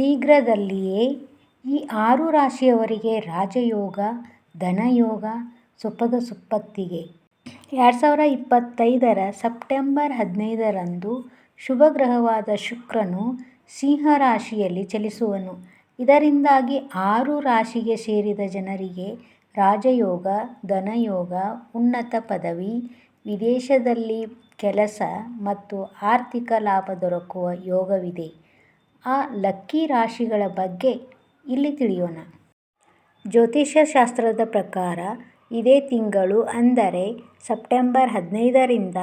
ಶೀಘ್ರದಲ್ಲಿಯೇ ಈ ಆರು ರಾಶಿಯವರಿಗೆ ರಾಜಯೋಗ, ಧನಯೋಗ, ಸುಪದ ಸುಪ್ಪತ್ತಿಗೆ ಎರಡು ಸಾವಿರ ಇಪ್ಪತ್ತೈದರ ಸೆಪ್ಟೆಂಬರ್ ಹದಿನೈದರಂದು ಶುಭಗ್ರಹವಾದ ಶುಕ್ರನು ಸಿಂಹ ರಾಶಿಯಲ್ಲಿ ಚಲಿಸುವನು. ಇದರಿಂದಾಗಿ ಆರು ರಾಶಿಗೆ ಸೇರಿದ ಜನರಿಗೆ ರಾಜಯೋಗ, ಧನಯೋಗ, ಉನ್ನತ ಪದವಿ, ವಿದೇಶದಲ್ಲಿ ಕೆಲಸ ಮತ್ತು ಆರ್ಥಿಕ ಲಾಭ ದೊರಕುವ ಯೋಗವಿದೆ. ಆ ಲಕ್ಕಿ ರಾಶಿಗಳ ಬಗ್ಗೆ ಇಲ್ಲಿ ತಿಳಿಯೋಣ. ಜ್ಯೋತಿಷ್ಯ ಶಾಸ್ತ್ರದ ಪ್ರಕಾರ ಇದೇ ತಿಂಗಳು ಅಂದರೆ ಸೆಪ್ಟೆಂಬರ್ ಹದಿನೈದರಿಂದ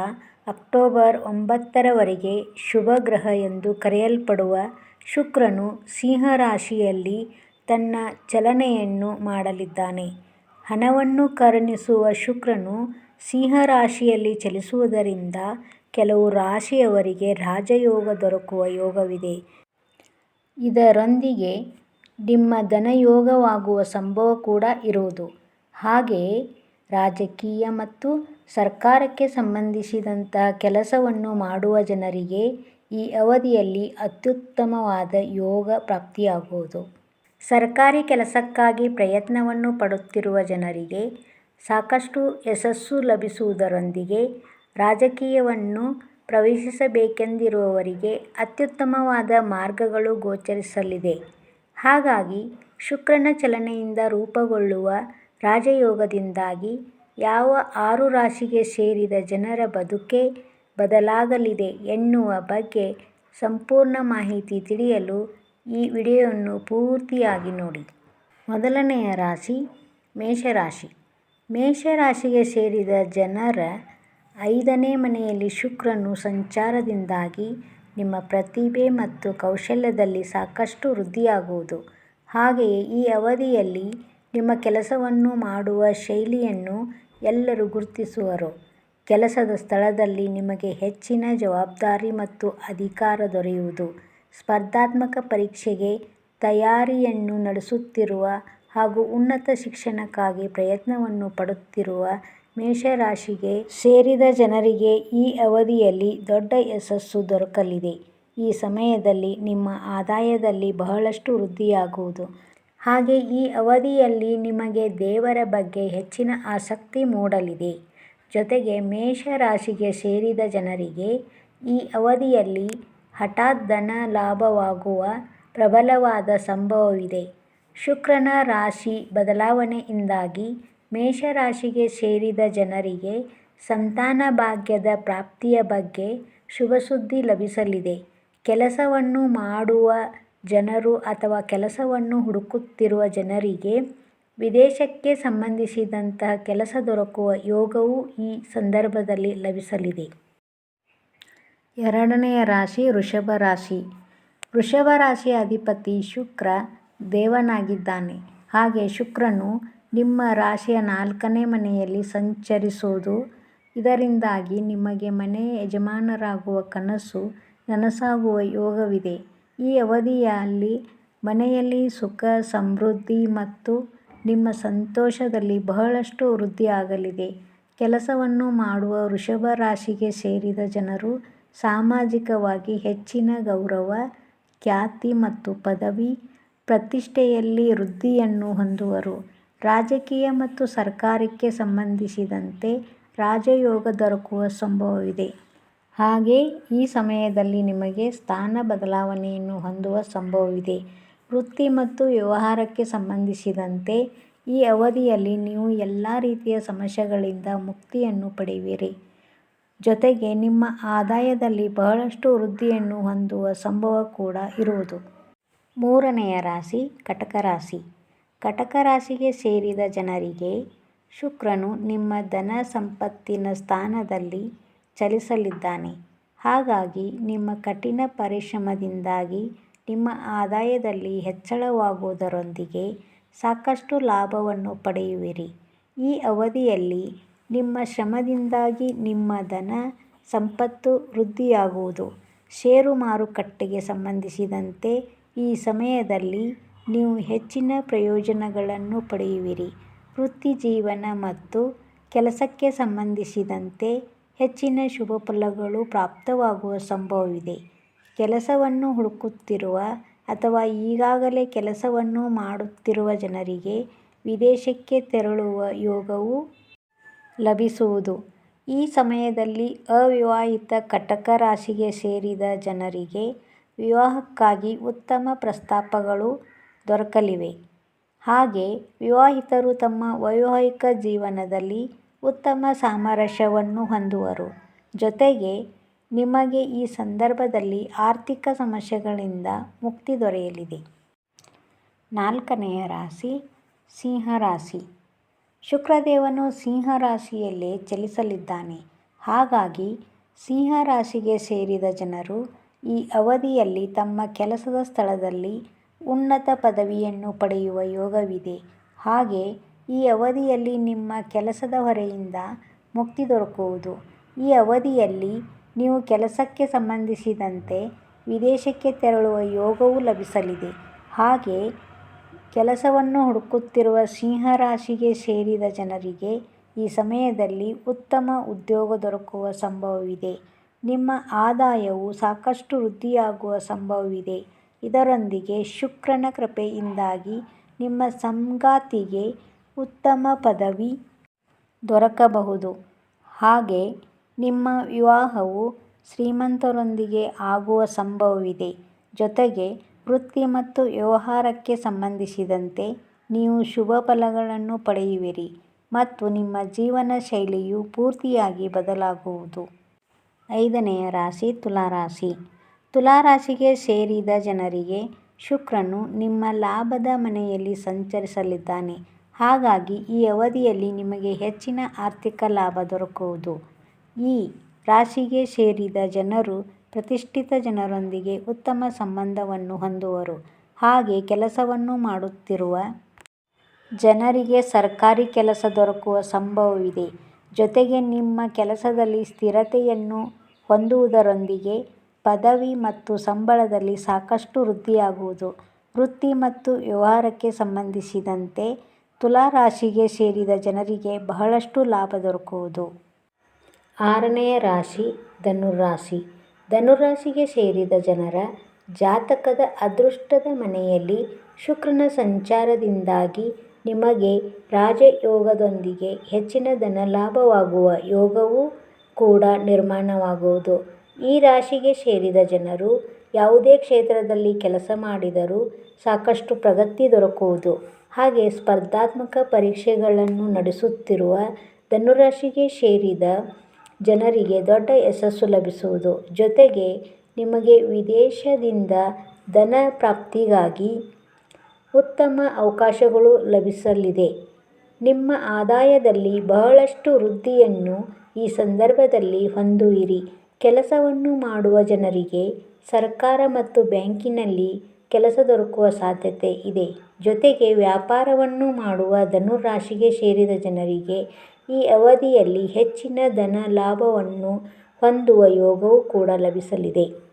ಅಕ್ಟೋಬರ್ ಒಂಬತ್ತರವರೆಗೆ ಶುಭಗ್ರಹ ಎಂದು ಕರೆಯಲ್ಪಡುವ ಶುಕ್ರನು ಸಿಂಹ ರಾಶಿಯಲ್ಲಿ ತನ್ನ ಚಲನೆಯನ್ನು ಮಾಡಲಿದ್ದಾನೆ. ಹಣವನ್ನು ಕರುಣಿಸುವ ಶುಕ್ರನು ಸಿಂಹ ರಾಶಿಯಲ್ಲಿ ಚಲಿಸುವುದರಿಂದ ಕೆಲವು ರಾಶಿಯವರಿಗೆ ರಾಜಯೋಗ ದೊರಕುವ ಯೋಗವಿದೆ. ಇದರೊಂದಿಗೆ ನಿಮ್ಮ ಧನಯೋಗವಾಗುವ ಸಂಭವ ಕೂಡ ಇರುವುದು. ಹಾಗೆಯೇ ರಾಜಕೀಯ ಮತ್ತು ಸರ್ಕಾರಕ್ಕೆ ಸಂಬಂಧಿಸಿದಂತಹ ಕೆಲಸವನ್ನು ಮಾಡುವ ಜನರಿಗೆ ಈ ಅವಧಿಯಲ್ಲಿ ಅತ್ಯುತ್ತಮವಾದ ಯೋಗ ಪ್ರಾಪ್ತಿಯಾಗುವುದು. ಸರ್ಕಾರಿ ಕೆಲಸಕ್ಕಾಗಿ ಪ್ರಯತ್ನವನ್ನು ಪಡುತ್ತಿರುವ ಜನರಿಗೆ ಸಾಕಷ್ಟು ಯಶಸ್ಸು ಲಭಿಸುವುದರೊಂದಿಗೆ ರಾಜಕೀಯವನ್ನು ಪ್ರವೇಶಿಸಬೇಕೆಂದಿರುವವರಿಗೆ ಅತ್ಯುತ್ತಮವಾದ ಮಾರ್ಗಗಳು ಗೋಚರಿಸಲಿದೆ. ಹಾಗಾಗಿ ಶುಕ್ರನ ಚಲನೆಯಿಂದ ರೂಪುಗೊಳ್ಳುವ ರಾಜಯೋಗದಿಂದಾಗಿ ಯಾವ ಆರು ರಾಶಿಗೆ ಸೇರಿದ ಜನರ ಬದುಕೇ ಬದಲಾಗಲಿದೆ ಎನ್ನುವ ಬಗ್ಗೆ ಸಂಪೂರ್ಣ ಮಾಹಿತಿ ತಿಳಿಯಲು ಈ ವಿಡಿಯೋವನ್ನು ಪೂರ್ತಿಯಾಗಿ ನೋಡಿ. ಮೊದಲನೆಯ ರಾಶಿ ಮೇಷರಾಶಿ. ಮೇಷರಾಶಿಗೆ ಸೇರಿದ ಜನರ ಐದನೇ ಮನೆಯಲ್ಲಿ ಶುಕ್ರನು ಸಂಚಾರದಿಂದಾಗಿ ನಿಮ್ಮ ಪ್ರತಿಭೆ ಮತ್ತು ಕೌಶಲ್ಯದಲ್ಲಿ ಸಾಕಷ್ಟು ವೃದ್ಧಿಯಾಗುವುದು. ಹಾಗೆಯೇ ಈ ಅವಧಿಯಲ್ಲಿ ನಿಮ್ಮ ಕೆಲಸವನ್ನು ಮಾಡುವ ಶೈಲಿಯನ್ನು ಎಲ್ಲರೂ ಗುರುತಿಸುವರು. ಕೆಲಸದ ಸ್ಥಳದಲ್ಲಿ ನಿಮಗೆ ಹೆಚ್ಚಿನ ಜವಾಬ್ದಾರಿ ಮತ್ತು ಅಧಿಕಾರ ದೊರೆಯುವುದು. ಸ್ಪರ್ಧಾತ್ಮಕ ಪರೀಕ್ಷೆಗೆ ತಯಾರಿಯನ್ನು ನಡೆಸುತ್ತಿರುವ ಹಾಗೂ ಉನ್ನತ ಶಿಕ್ಷಣಕ್ಕಾಗಿ ಪ್ರಯತ್ನವನ್ನು ಪಡುತ್ತಿರುವ ಮೇಷರಾಶಿಗೆ ಸೇರಿದ ಜನರಿಗೆ ಈ ಅವಧಿಯಲ್ಲಿ ದೊಡ್ಡ ಯಶಸ್ಸು ದೊರಕಲಿದೆ. ಈ ಸಮಯದಲ್ಲಿ ನಿಮ್ಮ ಆದಾಯದಲ್ಲಿ ಬಹಳಷ್ಟು ವೃದ್ಧಿಯಾಗುವುದು. ಹಾಗೆ ಈ ಅವಧಿಯಲ್ಲಿ ನಿಮಗೆ ದೇವರ ಬಗ್ಗೆ ಹೆಚ್ಚಿನ ಆಸಕ್ತಿ ಮೂಡಲಿದೆ. ಜೊತೆಗೆ ಮೇಷ ರಾಶಿಗೆ ಸೇರಿದ ಜನರಿಗೆ ಈ ಅವಧಿಯಲ್ಲಿ ಹಠಾತ್ ಧನ ಲಾಭವಾಗುವ ಪ್ರಬಲವಾದ ಸಂಭವವಿದೆ. ಶುಕ್ರನ ರಾಶಿ ಬದಲಾವಣೆಯಿಂದಾಗಿ ಮೇಷರಾಶಿಗೆ ಸೇರಿದ ಜನರಿಗೆ ಸಂತಾನ ಭಾಗ್ಯದ ಪ್ರಾಪ್ತಿಯ ಬಗ್ಗೆ ಶುಭಸುದ್ದಿ ಲಭಿಸಲಿದೆ. ಕೆಲಸವನ್ನು ಮಾಡುವ ಜನರು ಅಥವಾ ಕೆಲಸವನ್ನು ಹುಡುಕುತ್ತಿರುವ ಜನರಿಗೆ ವಿದೇಶಕ್ಕೆ ಸಂಬಂಧಿಸಿದಂತಹ ಕೆಲಸ ದೊರಕುವ ಯೋಗವು ಈ ಸಂದರ್ಭದಲ್ಲಿ ಲಭಿಸಲಿದೆ. ಎರಡನೆಯ ರಾಶಿ ವೃಷಭ ರಾಶಿ. ವೃಷಭ ರಾಶಿಯ ಅಧಿಪತಿ ಶುಕ್ರ ದೇವನಾಗಿದ್ದಾನೆ. ಹಾಗೆ ಶುಕ್ರನು ನಿಮ್ಮ ರಾಶಿಯ ನಾಲ್ಕನೇ ಮನೆಯಲ್ಲಿ ಸಂಚರಿಸುವುದು ಇದರಿಂದಾಗಿ ನಿಮಗೆ ಮನೆ ಯಜಮಾನರಾಗುವ ಕನಸು ನನಸಾಗುವ ಯೋಗವಿದೆ. ಈ ಅವಧಿಯಲ್ಲಿ ಮನೆಯಲ್ಲಿ ಸುಖ, ಸಮೃದ್ಧಿ ಮತ್ತು ನಿಮ್ಮ ಸಂತೋಷದಲ್ಲಿ ಬಹಳಷ್ಟು ವೃದ್ಧಿಯಾಗಲಿದೆ ಕೆಲಸವನ್ನು ಮಾಡುವ ವೃಷಭ ರಾಶಿಗೆ ಸೇರಿದ ಜನರು ಸಾಮಾಜಿಕವಾಗಿ ಹೆಚ್ಚಿನ ಗೌರವ, ಖ್ಯಾತಿ ಮತ್ತು ಪದವಿ ಪ್ರತಿಷ್ಠೆಯಲ್ಲಿ ವೃದ್ಧಿಯನ್ನು ಹೊಂದುವರು. ರಾಜಕೀಯ ಮತ್ತು ಸರ್ಕಾರಕ್ಕೆ ಸಂಬಂಧಿಸಿದಂತೆ ರಾಜಯೋಗ ದೊರಕುವ ಸಂಭವವಿದೆ. ಹಾಗೆ ಈ ಸಮಯದಲ್ಲಿ ನಿಮಗೆ ಸ್ಥಾನ ಬದಲಾವಣೆಯನ್ನು ಹೊಂದುವ ಸಂಭವವಿದೆ. ವೃತ್ತಿ ಮತ್ತು ವ್ಯವಹಾರಕ್ಕೆ ಸಂಬಂಧಿಸಿದಂತೆ ಈ ಅವಧಿಯಲ್ಲಿ ನೀವು ಎಲ್ಲ ರೀತಿಯ ಸಮಸ್ಯೆಗಳಿಂದ ಮುಕ್ತಿಯನ್ನು ಪಡೆಯುವಿರಿ. ಜೊತೆಗೆ ನಿಮ್ಮ ಆದಾಯದಲ್ಲಿ ಬಹಳಷ್ಟು ವೃದ್ಧಿಯನ್ನು ಹೊಂದುವ ಸಂಭವ ಕೂಡ ಇರುವುದು. ಮೂರನೆಯ ರಾಶಿ, ಕಟಕ ರಾಶಿ. ಕಟಕ ರಾಶಿಗೆ ಸೇರಿದ ಜನರಿಗೆ ಶುಕ್ರನು ನಿಮ್ಮ ಧನ ಸಂಪತ್ತಿನ ಸ್ಥಾನದಲ್ಲಿ ಚಲಿಸಲಿದ್ದಾನೆ. ಹಾಗಾಗಿ ನಿಮ್ಮ ಕಠಿಣ ಪರಿಶ್ರಮದಿಂದಾಗಿ ನಿಮ್ಮ ಆದಾಯದಲ್ಲಿ ಹೆಚ್ಚಳವಾಗುವುದರೊಂದಿಗೆ ಸಾಕಷ್ಟು ಲಾಭವನ್ನು ಪಡೆಯುವಿರಿ. ಈ ಅವಧಿಯಲ್ಲಿ ನಿಮ್ಮ ಶ್ರಮದಿಂದಾಗಿ ನಿಮ್ಮ ಧನ ಸಂಪತ್ತು ವೃದ್ಧಿಯಾಗುವುದು. ಷೇರು ಮಾರುಕಟ್ಟೆಗೆ ಸಂಬಂಧಿಸಿದಂತೆ ಈ ಸಮಯದಲ್ಲಿ ನೀವು ಹೆಚ್ಚಿನ ಪ್ರಯೋಜನಗಳನ್ನು ಪಡೆಯುವಿರಿ ವೃತ್ತಿ ಜೀವನ ಮತ್ತು ಕೆಲಸಕ್ಕೆ ಸಂಬಂಧಿಸಿದಂತೆ ಹೆಚ್ಚಿನ ಶುಭ ಫಲಗಳು ಪ್ರಾಪ್ತವಾಗುವ ಸಂಭವವಿದೆ ಕೆಲಸವನ್ನು ಹುಡುಕುತ್ತಿರುವ ಅಥವಾ ಈಗಾಗಲೇ ಕೆಲಸವನ್ನು ಮಾಡುತ್ತಿರುವ ಜನರಿಗೆ ವಿದೇಶಕ್ಕೆ ತೆರಳುವ ಯೋಗವು ಲಭಿಸುವುದು. ಈ ಸಮಯದಲ್ಲಿ ಅವಿವಾಹಿತ ಕಟಕ ರಾಶಿಗೆ ಸೇರಿದ ಜನರಿಗೆ ವಿವಾಹಕ್ಕಾಗಿ ಉತ್ತಮ ಪ್ರಸ್ತಾಪಗಳು ದೊರಕಲಿವೆ. ಹಾಗೆ ವಿವಾಹಿತರು ತಮ್ಮ ವೈವಾಹಿಕ ಜೀವನದಲ್ಲಿ ಉತ್ತಮ ಸಾಮರಸ್ಯವನ್ನು ಹೊಂದುವರು. ಜೊತೆಗೆ ನಿಮಗೆ ಈ ಸಂದರ್ಭದಲ್ಲಿ ಆರ್ಥಿಕ ಸಮಸ್ಯೆಗಳಿಂದ ಮುಕ್ತಿ ದೊರೆಯಲಿದೆ. ನಾಲ್ಕನೆಯ ರಾಶಿ ಸಿಂಹರಾಶಿ ಶುಕ್ರದೇವನು ಸಿಂಹರಾಶಿಯಲ್ಲೇ ಚಲಿಸಲಿದ್ದಾನೆ. ಹಾಗಾಗಿ ಸಿಂಹರಾಶಿಗೆ ಸೇರಿದ ಜನರು ಈ ಅವಧಿಯಲ್ಲಿ ತಮ್ಮ ಕೆಲಸದ ಸ್ಥಳದಲ್ಲಿ ಉನ್ನತ ಪದವಿಯನ್ನು ಪಡೆಯುವ ಯೋಗವಿದೆ. ಹಾಗೆ ಈ ಅವಧಿಯಲ್ಲಿ ನಿಮ್ಮ ಕೆಲಸದ ಹೊರೆಯಿಂದ ಮುಕ್ತಿ ದೊರಕುವುದು. ಈ ಅವಧಿಯಲ್ಲಿ ನೀವು ಕೆಲಸಕ್ಕೆ ಸಂಬಂಧಿಸಿದಂತೆ ವಿದೇಶಕ್ಕೆ ತೆರಳುವ ಯೋಗವೂ ಲಭಿಸಲಿದೆ. ಹಾಗೆ ಕೆಲಸವನ್ನು ಹುಡುಕುತ್ತಿರುವ ಸಿಂಹ ರಾಶಿಗೆ ಸೇರಿದ ಜನರಿಗೆ ಈ ಸಮಯದಲ್ಲಿ ಉತ್ತಮ ಉದ್ಯೋಗ ದೊರಕುವ ಸಂಭವವಿದೆ. ನಿಮ್ಮ ಆದಾಯವು ಸಾಕಷ್ಟು ವೃದ್ಧಿಯಾಗುವ ಸಂಭವವಿದೆ. ಇದರೊಂದಿಗೆ ಶುಕ್ರನ ಕೃಪೆಯಿಂದಾಗಿ ನಿಮ್ಮ ಸಂಗಾತಿಗೆ ಉತ್ತಮ ಪದವಿ ದೊರಕಬಹುದು. ಹಾಗೆ ನಿಮ್ಮ ವಿವಾಹವು ಶ್ರೀಮಂತರೊಂದಿಗೆ ಆಗುವ ಸಂಭವವಿದೆ. ಜೊತೆಗೆ ವೃತ್ತಿ ಮತ್ತು ವ್ಯವಹಾರಕ್ಕೆ ಸಂಬಂಧಿಸಿದಂತೆ ನೀವು ಶುಭ ಫಲಗಳನ್ನು ಪಡೆಯುವಿರಿ ಮತ್ತು ನಿಮ್ಮ ಜೀವನ ಶೈಲಿಯು ಪೂರ್ತಿಯಾಗಿ ಬದಲಾಗುವುದು. ಐದನೆಯ ರಾಶಿ ತುಲಾ ರಾಶಿ. ತುಲಾ ರಾಶಿಗೆ ಸೇರಿದ ಜನರಿಗೆ ಶುಕ್ರನು ನಿಮ್ಮ ಲಾಭದ ಮನೆಯಲ್ಲಿ ಸಂಚರಿಸಲಿದ್ದಾನೆ. ಹಾಗಾಗಿ ಈ ಅವಧಿಯಲ್ಲಿ ನಿಮಗೆ ಹೆಚ್ಚಿನ ಆರ್ಥಿಕ ಲಾಭ ದೊರಕುವುದು. ಈ ರಾಶಿಗೆ ಸೇರಿದ ಜನರು ಪ್ರತಿಷ್ಠಿತ ಜನರೊಂದಿಗೆ ಉತ್ತಮ ಸಂಬಂಧವನ್ನು ಹೊಂದುವರು. ಹಾಗೆ ಕೆಲಸವನ್ನು ಮಾಡುತ್ತಿರುವ ಜನರಿಗೆ ಸರ್ಕಾರಿ ಕೆಲಸ ದೊರಕುವ ಸಂಭವವಿದೆ. ಜೊತೆಗೆ ನಿಮ್ಮ ಕೆಲಸದಲ್ಲಿ ಸ್ಥಿರತೆಯನ್ನು ಹೊಂದುವುದರೊಂದಿಗೆ ಪದವಿ ಮತ್ತು ಸಂಬಳದಲ್ಲಿ ಸಾಕಷ್ಟು ವೃದ್ಧಿಯಾಗುವುದು. ವೃತ್ತಿ ಮತ್ತು ವ್ಯವಹಾರಕ್ಕೆ ಸಂಬಂಧಿಸಿದಂತೆ ತುಲಾ ರಾಶಿಗೆ ಸೇರಿದ ಜನರಿಗೆ ಬಹಳಷ್ಟು ಲಾಭ ದೊರಕುವುದು. ಆರನೆಯ ರಾಶಿ ಧನುರಾಶಿ ಧನುರಾಶಿಗೆ ಧನು ರಾಶಿಗೆ ಸೇರಿದ ಜನರ ಜಾತಕದ ಅದೃಷ್ಟದ ಮನೆಯಲ್ಲಿ ಶುಕ್ರನ ಸಂಚಾರದಿಂದಾಗಿ ನಿಮಗೆ ರಾಜಯೋಗದೊಂದಿಗೆ ಹೆಚ್ಚಿನ ಧನಲಾಭವಾಗುವ ಯೋಗವೂ ಕೂಡ ನಿರ್ಮಾಣವಾಗುವುದು. ಈ ರಾಶಿಗೆ ಸೇರಿದ ಜನರು ಯಾವುದೇ ಕ್ಷೇತ್ರದಲ್ಲಿ ಕೆಲಸ ಮಾಡಿದರೂ ಸಾಕಷ್ಟು ಪ್ರಗತಿ ದೊರಕುವುದು. ಹಾಗೆ ಸ್ಪರ್ಧಾತ್ಮಕ ಪರೀಕ್ಷೆಗಳನ್ನು ನಡೆಸುತ್ತಿರುವ ಧನುರಾಶಿಗೆ ಸೇರಿದ ಜನರಿಗೆ ದೊಡ್ಡ ಯಶಸ್ಸು ಲಭಿಸುವುದು. ಜೊತೆಗೆ ನಿಮಗೆ ವಿದೇಶದಿಂದ ಧನ ಪ್ರಾಪ್ತಿಗಾಗಿ ಉತ್ತಮ ಅವಕಾಶಗಳು ಲಭಿಸಲಿದೆ. ನಿಮ್ಮ ಆದಾಯದಲ್ಲಿ ಬಹಳಷ್ಟು ವೃದ್ಧಿಯನ್ನು ಈ ಸಂದರ್ಭದಲ್ಲಿ ಹೊಂದುವಿರಿ. ಕೆಲಸವನ್ನು ಮಾಡುವ ಜನರಿಗೆ ಸರ್ಕಾರ ಮತ್ತು ಬ್ಯಾಂಕಿನಲ್ಲಿ ಕೆಲಸ ದೊರಕುವ ಸಾಧ್ಯತೆ ಇದೆ. ಜೊತೆಗೆ ವ್ಯಾಪಾರವನ್ನು ಮಾಡುವ ಧನುರಾಶಿಗೆ ಸೇರಿದ ಜನರಿಗೆ ಈ ಅವಧಿಯಲ್ಲಿ ಹೆಚ್ಚಿನ ಧನ ಲಾಭವನ್ನು ಹೊಂದುವ ಯೋಗವು ಕೂಡ ಲಭಿಸಲಿದೆ.